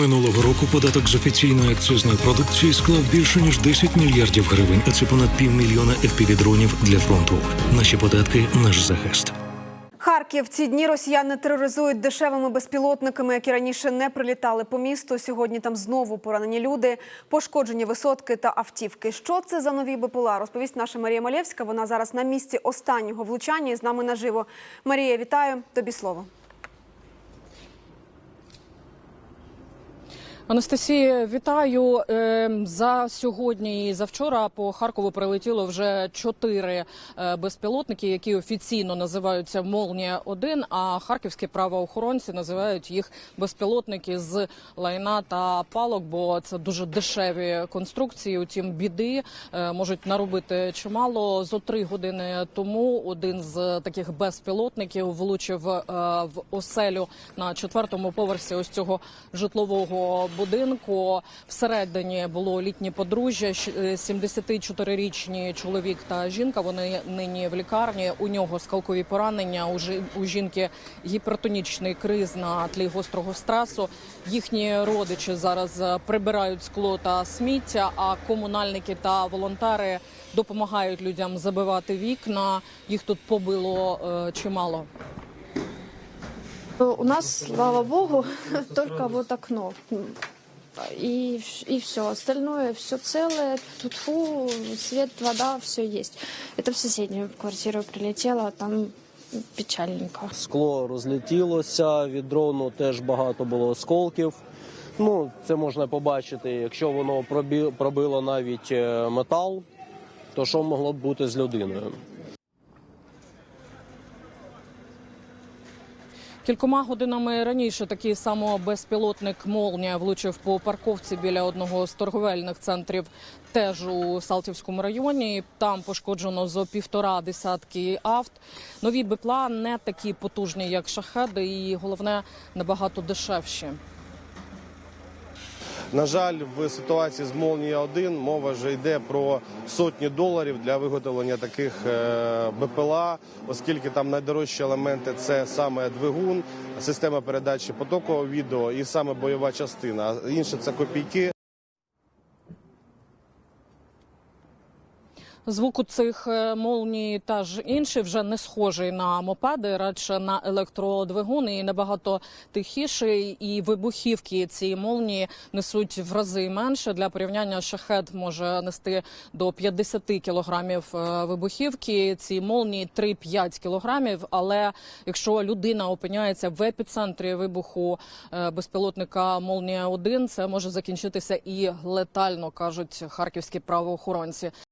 Минулого року податок з офіційної акцизної продукції склав більше ніж 10 мільярдів гривень, а це понад півмільйона FPV-дронів для фронту. Наші податки наш захист. Харків ці дні росіяни тероризують дешевими безпілотниками, які раніше не прилітали по місту. Сьогодні там знову поранені люди, пошкоджені висотки та автівки. Що це за нові БПЛА? Розповість наша Марія Малєвська. Вона зараз на місці останнього влучання і з нами наживо. Марія, вітаю тобі слово. Анастасія, вітаю Е, за сьогодні і за вчора по Харкову прилетіло вже чотири е, безпілотники, які офіційно називаються Молнія 1 А харківські правоохоронці називають їх безпілотники з лайна та палок, бо це дуже дешеві конструкції. Утім, біди е, можуть наробити чимало. Зо три години тому один з таких безпілотників влучив е, в оселю на четвертому поверсі ось цього житлового будинку. Всередині було літнє подружжя, щ- е, 74-річні чоловік та жінка. Вони нині в лікарні. У нього скалкові поранення. У жінки гіпертонічний криз на тлі гострого стресу. Їхні родичі зараз е, прибирають скло та сміття. А комунальники та волонтери допомагають людям забивати вікна. Їх тут побило е, чимало. У нас, слава богу, только вот окно. И, и все. Остальное все целое. Тут фу, свет, вода, все есть. Это в соседнюю квартиру прилетело, там печальненько. Скло розлетілося, від дрону теж багато було осколків. Ну, це можна побачити. Якщо воно пробило навіть е, метал, то що могло б бути з людиною? Кількома годинами раніше такий само безпілотник Молнія влучив по парковці біля одного з торговельних центрів теж у Салтівському районі. Там пошкоджено зо півтора десятки авт. Нові БПЛА не такі потужні, як шахеди, і головне набагато дешевші. На жаль, в ситуації з Молнія 1 мова вже йде про сотні доларів для виготовлення таких е, БПЛА, оскільки там найдорожчі елементи це саме двигун, система передачі потокового відео і саме бойова частина. Інше це копійки. Звук у цих е, молній та ж інший вже не схожий на мопеди, радше на електродвигуни і набагато тихіший. І вибухівки цієї молнії несуть в рази менше. Для порівняння шахет може нести до 50 кілограмів е, вибухівки. Ці молнії 3-5 кілограмів. Але якщо людина опиняється в епіцентрі вибуху е, безпілотника Молнія 1 це може закінчитися і летально, кажуть харківські правоохоронці.